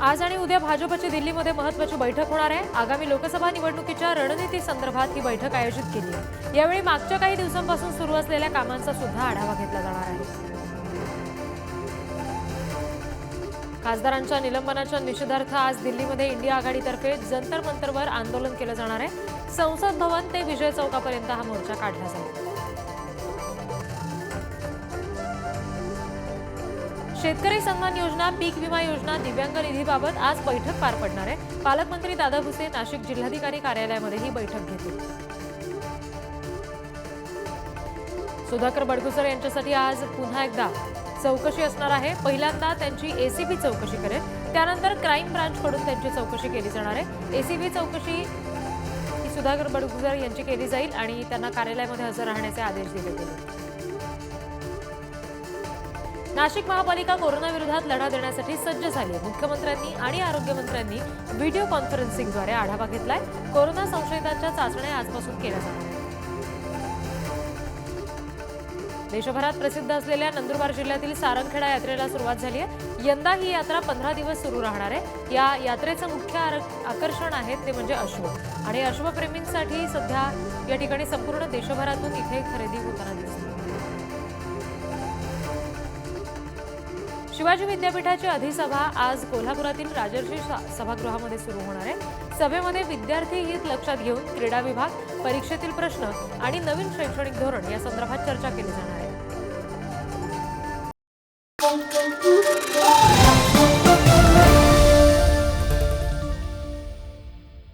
आज आणि उद्या भाजपची दिल्लीमध्ये महत्वाची बैठक होणार आहे. आगामी लोकसभा निवडणुकीच्या रणनीती संदर्भात ही बैठक आयोजित केली आहे. यावेळी मागच्या काही दिवसांपासून सुरू असलेल्या कामांचा सुद्धा आढावा घेतला जाणार आहे. खासदारांच्या निलंबनाच्या निषेधार्थ आज दिल्लीमध्ये इंडिया आघाडीतर्फे जंतर मंतरवर आंदोलन केलं जाणार आहे. संसद भवन ते विजय चौकापर्यंत हा मोर्चा काढला जाईल. शेतकरी सन्मान योजना पीक विमा योजना दिव्यांग निधीबाबत आज बैठक पार पडणार आहे. पालकमंत्री दादा भुसे नाशिक जिल्हाधिकारी कार्यालयामध्ये ही बैठक घेतील. सुधाकर बडगुसर यांच्यासाठी आज पुन्हा एकदा चौकशी असणार आहे. पहिल्यांदा त्यांची एसीबी चौकशी करेल. त्यानंतर क्राईम ब्रांचकडून त्यांची चौकशी केली जाणार आहे. एसीबी चौकशी सुधाकर बडगुजर यांची केली जाईल आणि त्यांना कार्यालयामध्ये हजर राहण्याचे आदेश दिले गेले. नाशिक महापालिका कोरोनाविरोधात लढा देण्यासाठी सज्ज झाली आहे. मुख्यमंत्र्यांनी आणि आरोग्यमंत्र्यांनी व्हिडिओ कॉन्फरन्सिंगद्वारे आढावा घेतलाय. कोरोना संशयितांच्या चाचण्या आजपासून केल्या जाणार देशभरात प्रसिद्ध असलेल्या नंदुरबार जिल्ह्यातील सारंगखेडा यात्रेला सुरुवात झाली आहे. यंदा ही यात्रा पंधरा दिवस सुरू राहणार आहे. या यात्रेचं मुख्य आकर्षण आहे ते म्हणजे अश्व. आणि अश्वप्रेमींसाठी सध्या या ठिकाणी संपूर्ण देशभरातून इथे खरेदी होताना दिसते. शिवाजी विद्यापीठाची अधिसभा आज कोल्हापुरातील राजर्षी सभागृहामध्ये सुरू होणार आहे. सभेमध्ये विद्यार्थी हित लक्षात घेऊन क्रीडा विभाग परीक्षेतील प्रश्न आणि नवीन शैक्षणिक धोरण या संदर्भात चर्चा केली जाणार आहे.